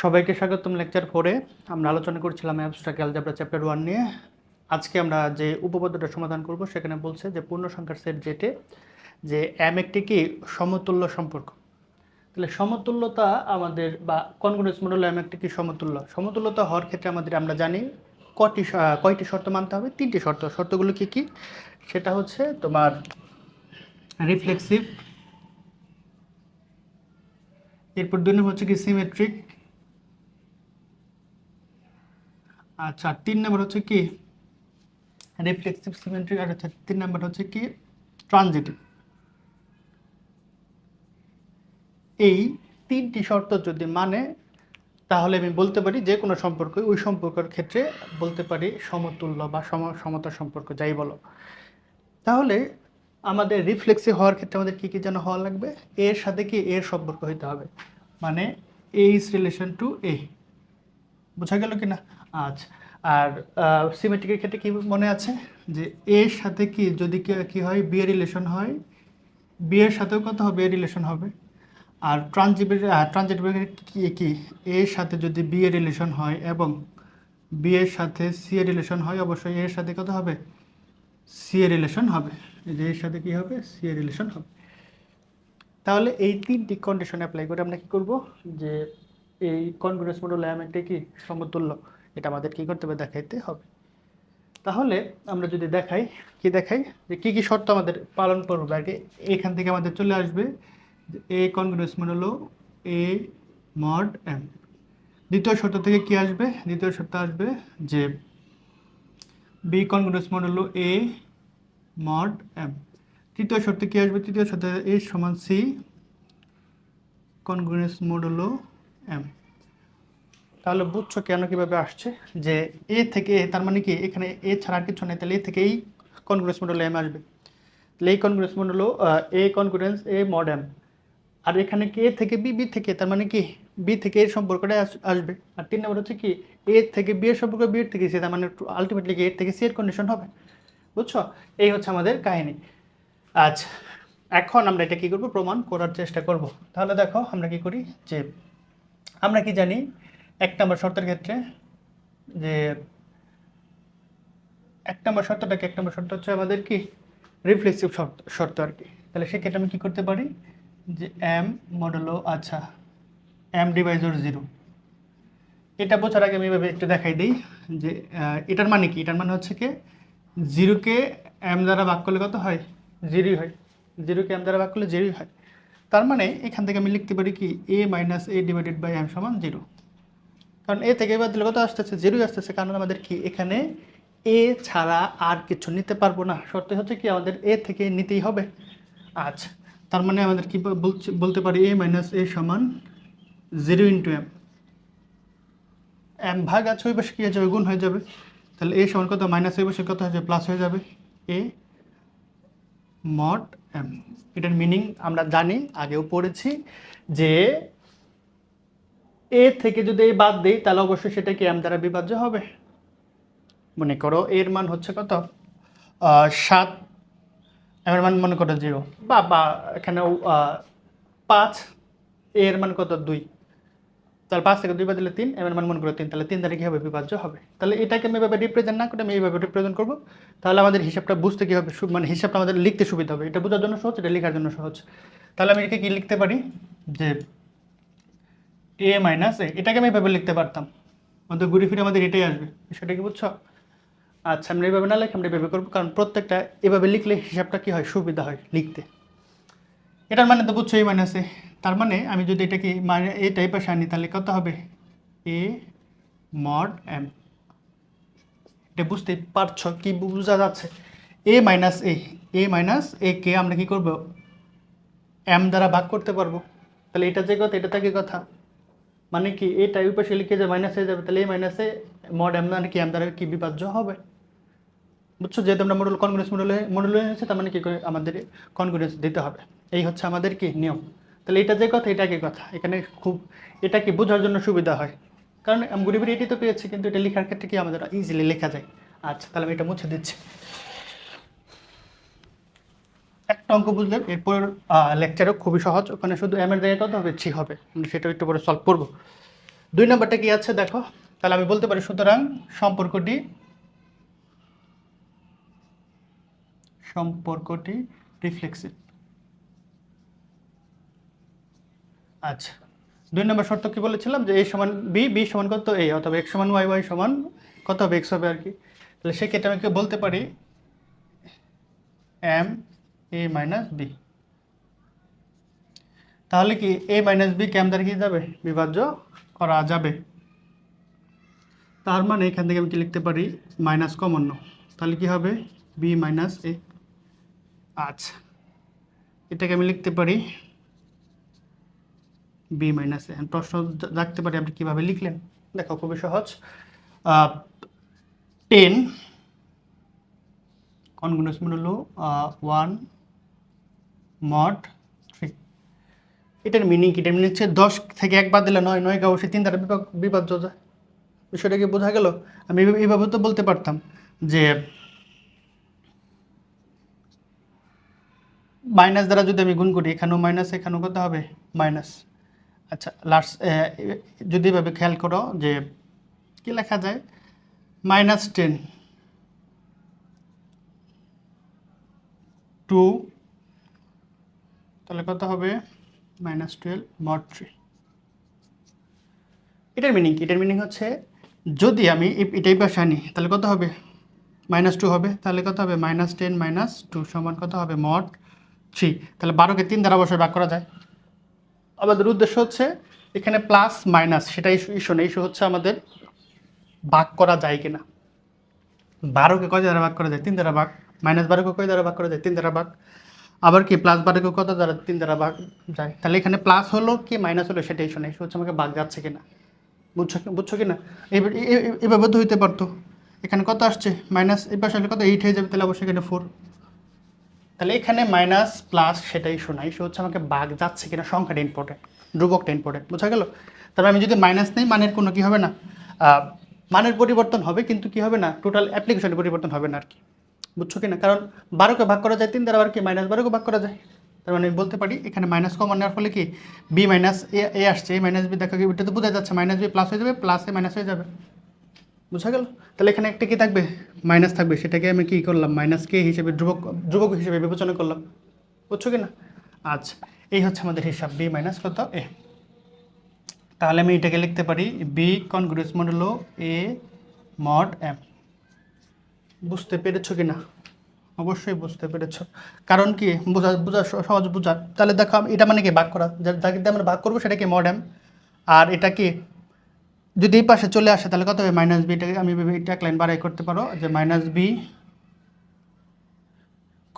সবাইকে স্বাগতম লেকচার ফোরে আমরা আলোচনা করছিলাম অ্যাবস্ট্রাক্ট অ্যালজাবরা চ্যাপ্টার ওয়ান নিয়ে। আজকে আমরা যে উপপাদ্যটা সমাধান করব, সেখানে বলছে যে পূর্ণ সংখ্যার সেট যেটে, যে এম একটি কি? সমতুল্য সম্পর্ক। তাহলে সমতুল্যতা আমাদের বা কনগ্রেস মডেল এম একটি কি সমতুল্য? সমতুল্যতা হওয়ার ক্ষেত্রে আমাদের আমরা জানি কটি কয়টি শর্ত মানতে হবে? তিনটি শর্ত। শর্তগুলো কি কি? সেটা হচ্ছে তোমার রিফ্লেক্সিভ এরপর দুই নম্বর হচ্ছে কি সিমেট্রিক আচ্ছা তিন নম্বর হচ্ছে কি? রিফ্লেক্সিভ সিমেট্রিক আর হচ্ছে তিন নম্বর হচ্ছে কি? ট্রানজিটিভ এই তিনটি শর্ত যদি মানে তাহলে আমি বলতে পারি যে কোনো সম্পর্ক, ওই সম্পর্কের ক্ষেত্রে বলতে পারি সমতুল্য বা সম, সমতা সম্পর্ক, যাই বলো। তাহলে আমাদের রিফ্লেক্সিভ হওয়ার ক্ষেত্রে আমাদের কী কী যেন হওয়া লাগবে? এর সাথে কি এর সম্পর্ক হইতে হবে? মানে A is relation to A বোঝা গেল কি না আচ্ছা আর সিমেট্রিকের ক্ষেত্রে কি মনে আছে? যে এর সাথে কি, যদি কি- হয় বিয়ের রিলেশন হয় বিয়ের সাথেও কত হবে? এর রিলেশন হবে। আর ট্রানজিটের ট্রানজিটের কি কি এর সাথে যদি বিয়ের রিলেশন হয় এবং বিয়ের সাথে সি এর রিলেশন হয়, অবশ্যই এর সাথে কত হবে? সি এর রিলেশন হবে। যে এর সাথে কি হবে? সি এর রিলেশন হবে। তাহলে এই তিনটি কন্ডিশন অ্যাপ্লাই করে আমরা কি করব? যে এই কনগ্রেস মডেল অ্যামেন্টে কি? সমতুল্য। এটা আমাদের কি করতে হবে? দেখাইতে হবে। তাহলে আমরা যদি দেখাই, কি দেখাই? যে কী কী শর্ত আমাদের পালন করবে? আর কি এখান থেকে আমাদের চলে আসবে A congruent modulo A mod M দ্বিতীয় শর্ত থেকে কি আসবে? দ্বিতীয় শর্ত আসবে যে B congruent modulo A mod M তৃতীয় শর্তে কি আসবে? তৃতীয় শর্তে এ সমান সি কনগ্রেস মডুলো এম তাহলে বুঝছ কেন কীভাবে আসছে? যে এ থেকে এ তার মানে কি, এখানে এ ছাড়া আর কিছু নেই, তাহলে এ থেকে এই কনগ্রেস মডুলো এম আসবে। তাহলে এই কনগ্রেস মডুলো এ কনগ্রেস এ মড এম আর এখানে কি এ থেকে বি বি থেকে, তার মানে কি বি থেকে এর সম্পর্কটা আস- আসবে। আর তিন নম্বর হচ্ছে কি এ থেকে বি এর সম্পর্ক বি এর থেকে সি তার মানে আলটিমেটলি কি এর থেকে সি এর কন্ডিশন হবে। বুঝছ? এই হচ্ছে আমাদের কাহিনী। আচ্ছা এখন আমরা এটা কি করব? প্রমাণ করার চেষ্টা করব। তাহলে দেখো, আমরা কি করি? যে আমরা কি জানি এক নম্বর শর্তের ক্ষেত্রে যে এক নম্বর শর্তটাকে এক নম্বর শর্ত হচ্ছে আমাদের কি? রিফ্লেক্সিভ শর্ত শর্ত আর কি। তাহলে সেক্ষেত্রে আমি কী করতে পারি? যে এম মডেলো আচ্ছা এম ডিভাইজর জিরো এটা বোঝার আগে আমি এভাবে একটু দেখাই দিই যে এটার মানে কি? এটার মানে হচ্ছে কি জিরোকে এম দ্বারা ভাগ করলে কত হয়? জিরোই হয়। জিরোকে এম দ্বারা ভাগ করলে জিরোই হয়। তার মানে এখান থেকে আমি লিখতে পারি কি A minus A divided by M সমান জিরো কারণ এ থেকে এবার দিলে কত আসতেছে জিরোই আসতেছে। কারণ আমাদের কি, এখানে এ ছাড়া আর কিছু নিতে পারব না। শর্ত হচ্ছে কি, আমাদের এ থেকে নিতেই হবে। আচ্ছা তার মানে আমাদের কি বলতে পারি এ মাইনাস এ সমান জিরো ইন্টু এম এম ভাগ আছে ওই পাশে কী হয়ে যাবে? গুণ হয়ে যাবে। তাহলে এ সমান কত? মাইনাস ওই পাশে কত হয়ে যাবে? প্লাস হয়ে যাবে। এ মড এম এটার মিনিং আমরা জানি, আগেও পড়েছি যে এ থেকে যদি এই বাদ দিই, তাহলে অবশ্যই সেটা কি এম দ্বারা বিভাজ্য হবে। মনে করো এর মান হচ্ছে কত? সাত। এম এর মান মনে করো জিরো বা বা এখানে পাঁচ। এর মান কত? দুই। তাহলে পাঁচ থেকে দুই বাদ দিলে তিন। এম এর মান মনে করো তিন। তাহলে তিন দ্বারা কী হবে বিভাজ্য হবে? তাহলে এটাকে আমি এভাবে রিপ্রেজেন্ট না করে আমি এইভাবে রিপ্রেজেন্ট করব। তাহলে আমাদের হিসাবটা বুঝতে কী হবে মানে হিসাবটা আমাদের লিখতে সুবিধা হবে। এটা বোঝার জন্য সহজ, এটা লেখার জন্য সহজ। তাহলে আমি এটাকে কী লিখতে পারি? যে এ মাইনাস এ এটাকে আমি এভাবে লিখতে পারতাম। আমাদের ঘুরে ফিরে আমাদের এটাই আসবে। সেটা কি বুঝছ? আচ্ছা আমরা এইভাবে না লিখে আমরা এভাবে করব, কারণ প্রত্যেকটা এভাবে লিখলে হিসাবটা কী হয়? সুবিধা হয় লিখতে। এটার মানে তো বুঝছ এই মাইনাসে তার মানে আমি যদি এটাকে মানে এ টাইপের আনি, তাহলে কত হবে? এ মড এম এটা বুঝতে পারছ? কি বোঝা যাচ্ছে? এ মাইনাস এ এ মাইনাস এ কে আমরা কি করব? এম দ্বারা ভাগ করতে পারব। তাহলে এটা যে কথা, এটা থেকে কথা। মানে কি এটা ওই পাশে লিখে যে মাইনাস হয়ে যাবে, তাহলে এই মাইনাসে মড এম মানে কি এম দ্বারা কি বিভাজ্য হবে? বুঝছ? যেহেতু আমরা মডেল কনগ্রেস মডেলে মডেল এনেছি, তার মানে কি করে আমাদের কনগ্রেস দিতে হবে। এই হচ্ছে আমাদের কি নিয়ম। তাহলে এটা যে কথা, এটা কি কথা? এখানে খুব, এটা কি বোঝার জন্য সুবিধা হয়? কারণ আমি গরিবের এটি তো পেয়েছি, কিন্তু এটা লেখার ক্ষেত্রে কি আমাদের ইজিলি লেখা যায়? আচ্ছা তাহলে আমি এটা মুছে দিচ্ছি। একটা অঙ্ক বুঝলে, এরপর লেকচারও খুবই সহজ। ওখানে শুধু এম এর জায়গায় কত হবে? ছি হবে। আমি সেটা একটু পরে সলভ করব। দুই নম্বরটা কি আছে? দেখো। তাহলে আমি বলতে পারি, সুতরাং সম্পর্কটি সম্পর্কটি রিফ্লেক্সিভ আচ্ছা। দুই নম্বর শর্ত কি বলেছিলাম? যে এ সমান বি বি সমান কত? এ অথবা এক্স সমান ওয়াই ওয়াই সমান কত হবে? এক্স হবে আর কি। তাহলে সেক্ষেত্রে আমি বলতে পারি? এম এ মাইনাস বি তাহলে কি এ মাইনাস বি ক্যাম দ্বারা কি যাবে? বিভাজ্য করা যাবে। তার মানে এখান থেকে আমি কি লিখতে পারি? মাইনাস কমন তাহলে কি হবে? বি মাইনাস এ আচ্ছা। এটাকে আমি লিখতে পারি বি মাইনাস এ প্রশ্ন রাখতে পারি আপনি কীভাবে লিখলেন? দেখো, খুবই সহজ। টেন কনগুনাস হলো ওয়ান মড থ্রি এটার মিনিং কি? এটার মিনিং হচ্ছে দশ থেকে এক বাদ দিলে নয় নয়কে অবশ্যই তিন দ্বারা বিভাগ যায় বিষয়টা কি বোঝা গেল? আমি এইভাবে তো বলতে পারতাম যে মাইনাস দ্বারা যদি আমি গুণ করি, এখানেও মাইনাস এখানেও কত হবে? মাইনাস আচ্ছা লাস্ট যদি এভাবে খেয়াল করো যে কি লেখা যায়? মাইনাস টেন টু তাহলে কত হবে? মাইনাস টুয়েলভ মড থ্রি এটার মিনিং কি? এটার মিনিং হচ্ছে যদি আমি এটাই পাশে আনি তাহলে কত হবে? মাইনাস টু হবে। তাহলে কত হবে? মাইনাস টেন মাইনাস টু সমান কত হবে? মড থ্রি তাহলে বারোকে তিন দ্বারা অবশ্যই ভাগ করা যায়। আমাদের উদ্দেশ্য হচ্ছে এখানে প্লাস মাইনাস সেটা ইস্যু ইস্যু না। ইস্যু হচ্ছে আমাদের ভাগ করা যায় কিনা। বারোকে কয় দ্বারা ভাগ করা যায়? তিন দ্বারা ভাগ। মাইনাস বারোকে কয় দ্বারা ভাগ করা যায়? তিন দ্বারা ভাগ। আবার কি প্লাস বারোকে কত? দ্বারা তিন দ্বারা ভাগ যায়। তাহলে এখানে প্লাস হলো কি মাইনাস হলো সেটাই ইস্যু না ইস্যু হচ্ছে আমাকে ভাগ যাচ্ছে কিনা। বুঝছ বুঝছ কি না এভাবে তো হইতে পারতো। এখানে কত আসছে? মাইনাস এই পাশে কত? এইট হয়ে যাবে, তাহলে অবশ্যই এখানে ফোর তাহলে এখানে মাইনাস প্লাস সেটাই শোনা সে হচ্ছে আমাকে বাঘ যাচ্ছে কিনা, সংখ্যাটা ইম্পর্টেন্ট ধ্রুবকটা ইম্পর্টেন্ট বোঝা গেল? তারপর আমি যদি মাইনাস নেই, মানের কোনো কি হবে না? মানের পরিবর্তন হবে, কিন্তু কি হবে না? টোটাল অ্যাপ্লিকেশনের পরিবর্তন হবে না আর কি। বুঝছ কি না? কারণ বারোকে ভাগ করা যায়, তিন দ্বারা আবার কি? মাইনাস বারোকে ভাগ করা যায়। তার মানে বলতে পারি, এখানে মাইনাস কমন নেওয়ার ফলে কি? বি মাইনাস এ এ আসছে এই মাইনাস বি দেখো কি এটা তো বোঝা যাচ্ছে, মাইনাস বি প্লাস হয়ে যাবে প্লাস এ মাইনাস হয়ে যাবে। বুঝা গেল? তাহলে এখানে একটা কি থাকবে? মাইনাস থাকবে, সেটাকে আমি কি করলাম? মাইনাস কে হিসেবে ধ্রুবক ধ্রুবক হিসেবে বিবেচনা করলাম। বুঝছ কি না? আচ্ছা এই হচ্ছে আমাদের হিসাব বি মাইনাস কত? এ তাহলে আমি এটাকে লিখতে পারি B congruent modulo A mod M বুঝতে পেরেছ কি না অবশ্যই বুঝতে পেরেছ। কারণ কি, বোঝা বোঝা সহজ বোঝা। তাহলে দেখো এটা মানে কি ভাগ করা? যাকে দিয়ে আমরা ভাগ করব সেটা কি মড এম আর এটা কি? যদি এই পাশে চলে আসে, তাহলে কত হবে? মাইনাস বি এটাকে আমি এটা এক লাইন বাড়াই করতে পারো, যে minus B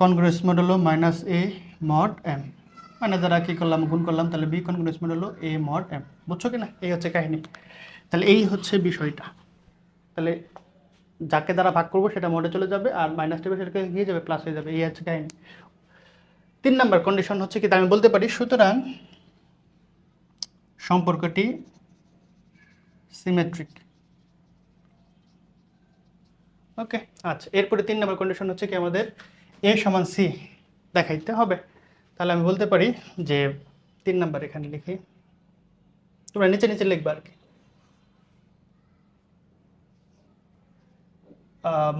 congruent modulo minus A mod M মানে যারা কী করলাম, গুণ করলাম, তাহলে B congruent modulo A mod M বুঝছ কি না এই হচ্ছে কাহিনী। তাহলে এই হচ্ছে বিষয়টা। তাহলে যাকে দ্বারা ভাগ করব সেটা মোডে চলে যাবে আর মাইনাস টেবে সেটাকে গিয়ে যাবে প্লাস হয়ে যাবে, এই হচ্ছে কাহিনী। তিন নাম্বার কন্ডিশন হচ্ছে কি আমি বলতে পারি, সুতরাং সম্পর্কটি সিমেট্রিক ওকে আচ্ছা এরপরে তিন নম্বর কন্ডিশন হচ্ছে কি, আমাদের এ সমান সি দেখাইতে হবে। তাহলে আমি বলতে পারি যে তিন নাম্বার এখানে লিখি। তোমরা নিচে নিচে লিখবে আর কি।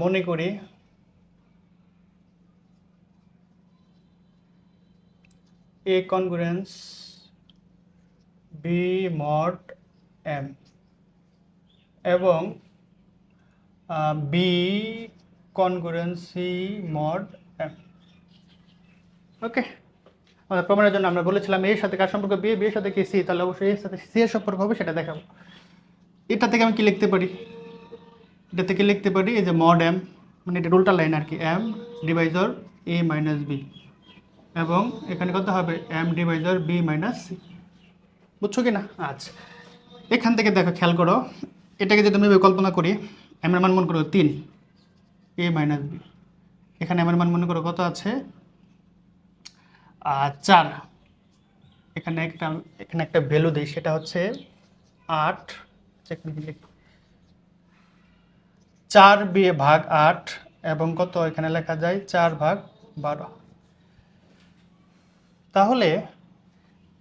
মনে করি। A congruence B mod M এবং B congruence mod M okay আমাদের প্রমাণের জন্য আমরা বলেছিলাম এর সাথে কার সম্পর্ক? বি বিয়ের সাথে কি সি তাহলে অবশ্যই এর সাথে সি এর সম্পর্ক হবে, সেটা দেখাবো। এটা থেকে আমি কি লিখতে পারি? এটা থেকে লিখতে পারি? এই যে মড এম মানে এটা উল্টা লাইন আর কি M divisor A minus B এবং এখানে কত হবে? M divisor B minus C বুঝছ কি না আচ্ছা। এখান থেকে দেখো, খেয়াল করো, এটাকে যদি আমি কল্পনা করি এম এর মান মনে করো তিন এ মাইনাস বি এখানে এম এর মান মনে করো কত আছে? চার। এখানে একটা এখানে একটা ভ্যালু দিই, সেটা হচ্ছে আট এখানে কি লিখি? চার বিয়ে ভাগ আট এবং কত এখানে লেখা যায়? চার ভাগ বারো। তাহলে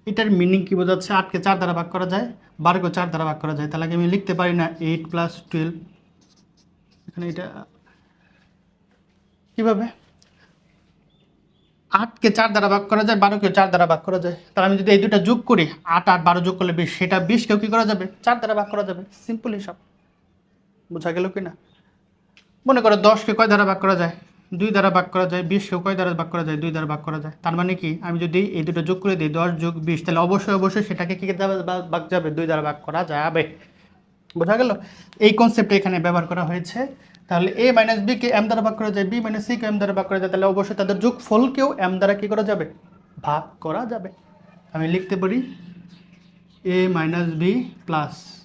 এটার মিনিং কি বোঝাচ্ছে? আটকে চার দ্বারা ভাগ করা যায় বারোকে চার দ্বারা ভাগ করা যায়। তাহলে আমি লিখতে পারি না? এইট প্লাস টুয়েলভ এখানে এটা কীভাবে? আটকে চার দ্বারা ভাগ করা যায় বারোকে চার দ্বারা ভাগ করা যায়। তাহলে আমি যদি এই দুটা যোগ করি, আট আট, বারো যোগ করলে বিশ। সেটা বিশকেও কী করা যাবে? চার দ্বারা ভাগ করা যাবে। সিম্পল হিসাব। বোঝা গেল কি না মনে করো দশকে কয় দ্বারা ভাগ করা যায়? দুই দ্বারা ভাগ করা যায়, বিশকেও কয় দ্বারা ভাগ করা যায়? দুই দ্বারা ভাগ করা যায়। তার মানে কি? আমি যদি এই দুটো যোগ করে দিই, দশ যোগ বিশ, তাহলে অবশ্যই অবশ্যই সেটাকে কী ভাগ- যাবে? দুই দ্বারা ভাগ করা যাবে। বোঝা গেল? এই কনসেপ্টে এখানে ব্যবহার করা হয়েছে। তাহলে এ মাইনাস বি কে এম দ্বারা ভাগ করা যায় বি মাইনাস সি কে এম দ্বারা ভাগ করা যায়, তাহলে অবশ্যই তাদের যোগ ফলকেও এম দ্বারা কী করা যাবে? ভাগ করা যাবে। আমি লিখতে পারি A minus B plus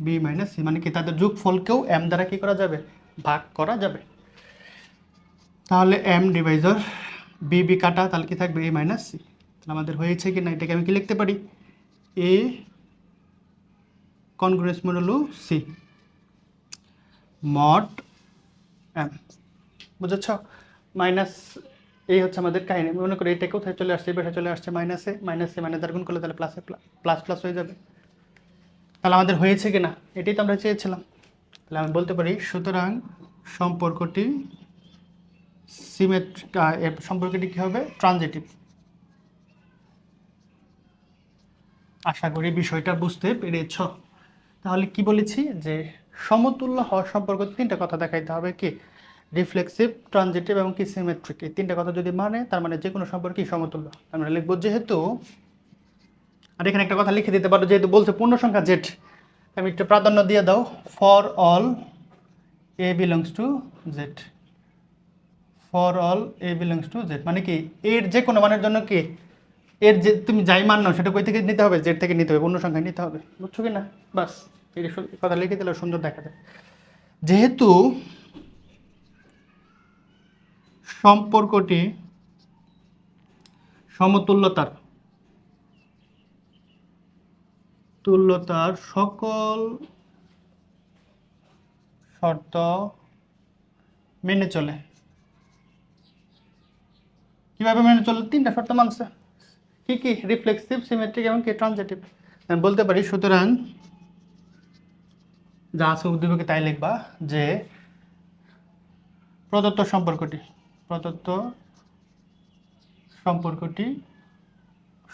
B minus C মানে কি তাদের যোগ ফলকেও এম দ্বারা কী করা যাবে? ভাগ করা যাবে। তাহলে এম ডিভাইজার বি বি কাটা, তাহলে কি থাকবে? এ মাইনাস সি তাহলে আমাদের হয়েছে কি না? এটাকে আমি কি লিখতে পারি? A congruent modulo C mod M বুঝেছ? মাইনাস এই হচ্ছে আমাদের কাহিনী। মনে করি এটা কোথায় চলে আসছে বেটা চলে আসছে মাইনাসে মাইনাসে মানে দ্বার গুণ করলে তাহলে প্লাসে প্লাস প্লাস হয়ে যাবে। তাহলে আমাদের হয়েছে কি না? এটাই তো আমরা চেয়েছিলাম। তাহলে আমি বলতে পারি, সুতরাং সম্পর্কটি সিমেট্রিক সম্পর্কটি কী হবে? ট্রানজিটিভ আশা করি বিষয়টা বুঝতে পেরেছ। তাহলে কি বলেছি? যে সমতুল্য হওয়ার সম্পর্ক তিনটা কথা দেখাইতে হবে কি? রিফ্লেক্সিভ ট্রানজিটিভ এবং কি সিমেট্রিক এই তিনটা কথা যদি মানে তার মানে যে কোনো সম্পর্কই সমতুল্য। আমরা লিখব, যেহেতু, আর এখানে একটা কথা লিখে দিতে পারো, যেহেতু বলছে পূর্ণ সংখ্যা জেড আমি একটু প্রাধান্য দিয়ে দাও for all A belongs to Z for all A belongs to Z মানে কি, এর যে কোনো মানের জন্য কি, এর যে তুমি যাই মান নাও, সেটা কই থেকে নিতে হবে? জেড থেকে নিতে হবে অন্য সংখ্যায় নিতে হবে, বুঝছ কি না? বাস, এই কথা লিখে দিলে সুন্দর দেখা যায়। যেহেতু সম্পর্কটি সমতুল্যতার তুল্যতার সকল শর্ত মেনে চলে। কীভাবে মেনে চলে? তিনটা শর্ত মানছে। কি কি? রিফ্লেক্সিভ সিমেট্রিক এবং কি? ট্রানজিটিভ বলতে পারি, সুতরাং যা আছে উদ্দীপকে তাই লিখবা যে প্রদত্ত সম্পর্কটি প্রদত্ত সম্পর্কটি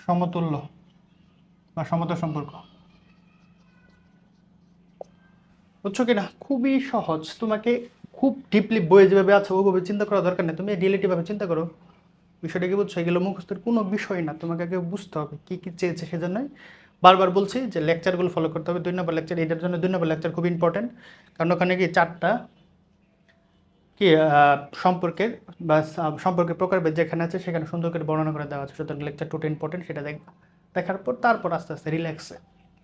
সমতুল্য বা সমতা সম্পর্ক। বুঝছ কিনা? খুবই সহজ। তোমাকে খুব ডিপলি বইয়ে যেভাবে আছে, ওভাবে চিন্তা করা দরকার নেই। তুমি রিলেটিভভাবে চিন্তা করো। বিষয়টা কি বুঝছ? এগুলো মুখস্থের কোনো বিষয় না। তোমাকে আগে বুঝতে হবে কী কী চেয়েছে সেজন্যই। বারবার বলছি যে লেকচারগুলো ফলো করতে হবে। দুই নম্বর লেকচার এটার জন্য দুই নম্বর লেকচার খুব ইম্পর্টেন্ট কারণ ওখানে কি চারটা কি সম্পর্কের বা সম্পর্কের প্রকারভেদ যেখানে আছে, সেখানে সুন্দর করে বর্ণনা করে দেওয়া আছে। সুতরাং লেকচার টুটা ইম্পর্টেন্ট সেটা দেখবা দেখার পর তারপর আস্তে আস্তে রিল্যাক্সে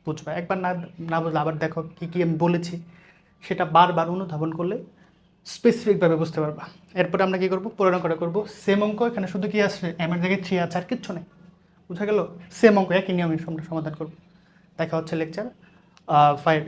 বুঝবা। একবার না না বুঝলে আবার দেখো কী কী আমি বলেছি। সেটা বারবার অনুধাবন করলে স্পেসিফিকভাবে বুঝতে পারবা। এরপরে আমরা কী করব? পুরনো করে করব। সেম অঙ্ক, এখানে শুধু কি আসছে এমের জায়গায় থ্রি আছে, আর কিচ্ছু নেই। বুঝা গেল? সেম অঙ্ক, একই নিয়মে সমাধান করব। দেখা হচ্ছে লেকচার ফাইভ